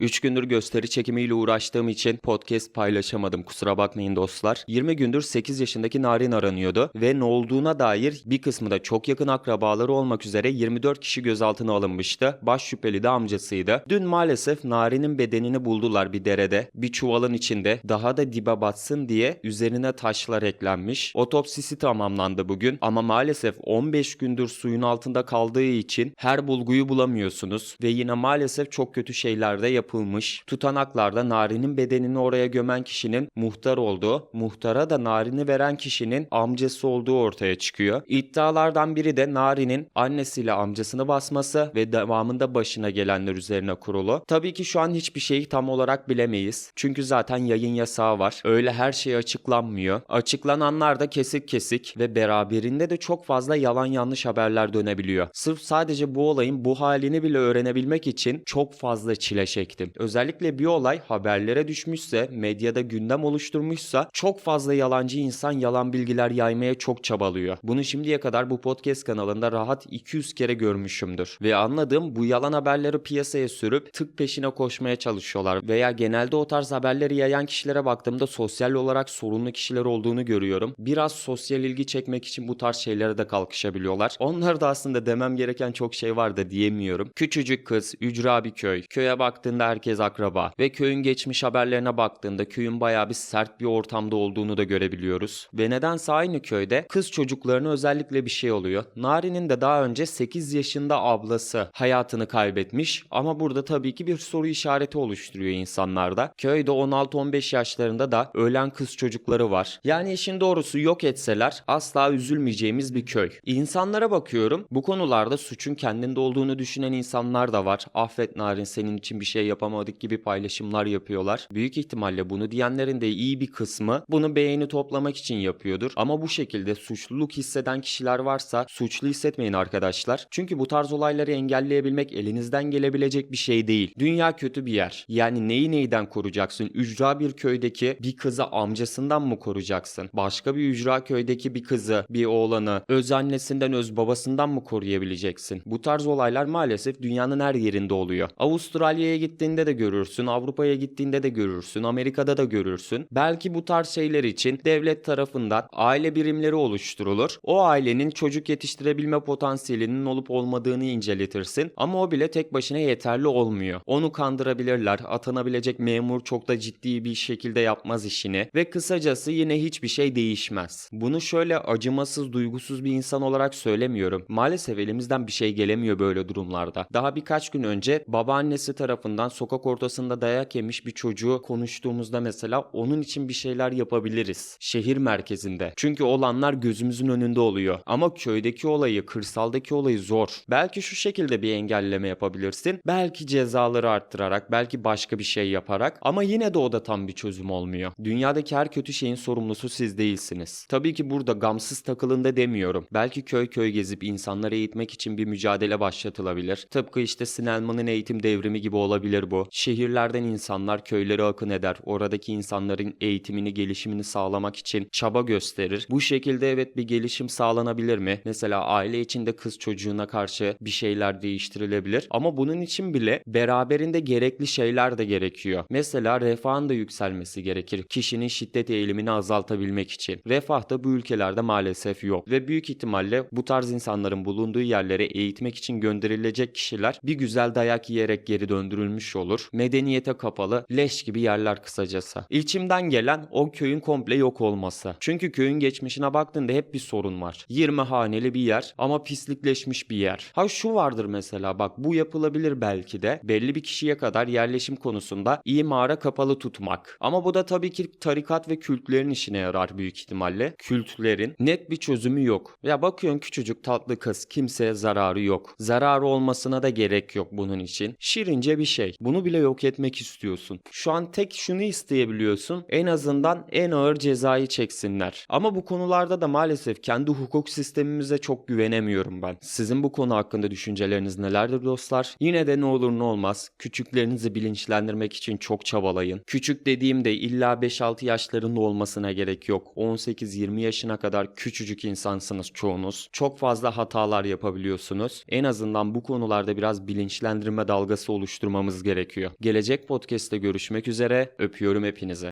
3 gündür gösteri çekimiyle uğraştığım için podcast paylaşamadım kusura bakmayın dostlar. 20 gündür 8 yaşındaki Narin aranıyordu ve ne olduğuna dair bir kısmı da çok yakın akrabaları olmak üzere 24 kişi gözaltına alınmıştı. Baş şüpheli de amcasıydı. Dün maalesef Narin'in bedenini buldular bir derede. Bir çuvalın içinde daha da dibe batsın diye üzerine taşlar eklenmiş. Otopsisi tamamlandı bugün ama maalesef 15 gündür suyun altında kaldığı için her bulguyu bulamıyorsunuz ve yine maalesef çok kötü şeyler de yapılmış. Tutanaklarda Nari'nin bedenini oraya gömen kişinin muhtar olduğu, muhtara da Nari'ni veren kişinin amcası olduğu ortaya çıkıyor. İddialardan biri de Nari'nin annesiyle amcasını basması ve devamında başına gelenler üzerine kurulu. Tabii ki şu an hiçbir şeyi tam olarak bilemeyiz. Çünkü zaten yayın yasağı var. Öyle her şey açıklanmıyor. Açıklananlar da kesik kesik ve beraberinde de çok fazla yalan yanlış haberler dönebiliyor. Sırf sadece bu olayın bu halini bile öğrenebilmek için çok fazla çile çektim. Özellikle bir olay haberlere düşmüşse, medyada gündem oluşturmuşsa çok fazla yalancı insan yalan bilgiler yaymaya çok çabalıyor. Bunu şimdiye kadar bu podcast kanalında rahat 200 kere görmüşümdür. Ve anladığım bu yalan haberleri piyasaya sürüp tık peşine koşmaya çalışıyorlar. Veya genelde o tarz haberleri yayan kişilere baktığımda sosyal olarak sorunlu kişiler olduğunu görüyorum. Biraz sosyal ilgi çekmek için bu tarz şeylere de kalkışabiliyorlar. Onlar da aslında demem gereken çok şey var da diyemiyorum. Küçücük kız, ücra bir köy. Köye baktığında herkes akraba. Ve köyün geçmiş haberlerine baktığında köyün bayağı bir sert bir ortamda olduğunu da görebiliyoruz. Ve nedense aynı köyde kız çocuklarına özellikle bir şey oluyor. Nari'nin de daha önce 8 yaşında ablası hayatını kaybetmiş ama burada tabii ki bir soru işareti oluşturuyor insanlarda. Köyde 16-15 yaşlarında da ölen kız çocukları var. Yani işin doğrusu yok etseler asla üzülmeyeceğimiz bir köy. İnsanlara bakıyorum bu konularda suçun kendinde olduğunu düşünen insanlar da var. Affet Narin senin için bir şey yapamadık gibi paylaşımlar yapıyorlar. Büyük ihtimalle bunu diyenlerin de iyi bir kısmı bunu beğeni toplamak için yapıyordur. Ama bu şekilde suçluluk hisseden kişiler varsa suçlu hissetmeyin arkadaşlar. Çünkü bu tarz olayları engelleyebilmek elinizden gelebilecek bir şey değil. Dünya kötü bir yer. Yani neyi neyden koruyacaksın? Ücra bir köydeki bir kızı amcasından mı koruyacaksın? Başka bir ücra köydeki bir kızı, bir oğlanı öz annesinden öz babasından mı koruyabileceksin? Bu tarz olaylar maalesef dünyanın her yerinde oluyor. Avustralya'ya gittiğinde de görürsün, Avrupa'ya gittiğinde de görürsün, Amerika'da da görürsün. Belki bu tarz şeyler için devlet tarafından aile birimleri oluşturulur. O ailenin çocuk yetiştirebilme potansiyelinin olup olmadığını inceletirsin ama o bile tek başına yeterli olmuyor. Onu kandırabilirler, atanabilecek memur çok da ciddi bir şekilde yapmaz işini ve kısacası yine hiçbir şey değişmez. Bunu şöyle acımasız, duygusuz bir insan olarak söylemiyorum. Maalesef elimizden bir şey gelemiyor böyle durumlarda. Daha birkaç gün önce babaannesi tarafından sokak ortasında dayak yemiş bir çocuğu konuştuğumuzda mesela onun için bir şeyler yapabiliriz. Şehir merkezinde. Çünkü olanlar gözümüzün önünde oluyor. Ama köydeki olayı, kırsaldaki olayı zor. Belki şu şekilde bir engelleme yapabilirsin. Belki cezaları arttırarak, belki başka bir şey yaparak ama yine de o da tam bir çözüm olmuyor. Dünyadaki her kötü şeyin sorumlusu siz değilsiniz. Tabii ki burada gamsız takılın da demiyorum. Belki köy köy gezip insanları eğitmek için bir mücadele başlatılabilir. Tıpkı işte Sinelman'ın eğitim devrimi gibi olabilir bu. Şehirlerden insanlar köylere akın eder. Oradaki insanların eğitimini, gelişimini sağlamak için çaba gösterir. Bu şekilde evet bir gelişim sağlanabilir mi? Mesela aile içinde kız çocuğuna karşı bir şeyler değiştirilebilir. Ama bunun için bile beraberinde gerekli şeyler de gerekiyor. Mesela refahın da yükselmesi gerekir. Kişinin şiddet eğilimini azaltabilmek için. Refah da bu ülkelerde maalesef yok. Ve büyük ihtimalle bu tarz insanların bulunduğu yerlere eğitmek için gönderilecek kişiler bir güzel dayak yiyerek geri döndürülmüş olur. Medeniyete kapalı, leş gibi yerler kısacası. İçimden gelen o köyün komple yok olması. Çünkü köyün geçmişine baktığında hep bir sorun var. 20 haneli bir yer ama pislikleşmiş bir yer. Ha şu vardır mesela bak bu yapılabilir belki de belli bir kişiye kadar yerleşim konusunda imara kapalı tutmak. Ama bu da tabii ki tarikat ve kültlerin işine yarar büyük ihtimalle. Kültlerin net bir çözümü yok. Ya bakıyorsun küçücük tatlı kız kimseye zararı yok. Zararı olmasına da gerek yok bunun için. Şirince bir şey. Bunu bile yok etmek istiyorsun. Şu an tek şunu isteyebiliyorsun. En azından en ağır cezayı çeksinler. Ama bu konularda da maalesef kendi hukuk sistemimize çok güvenemiyorum ben. Sizin bu konu hakkında düşünceleriniz nelerdir dostlar? Yine de ne olur ne olmaz. Küçüklerinizi bilinçlendirmek için çok çabalayın. Küçük dediğimde illa 5-6 yaşlarında olmasına gerek yok. 18-20 yaşına kadar küçücük insansınız çoğunuz. Çok fazla hatalar yapabiliyorsunuz. En azından bu konularda biraz bilinçlendirme dalgası oluşturmamız gerekiyor. Gelecek podcast'te görüşmek üzere. Öpüyorum hepinize.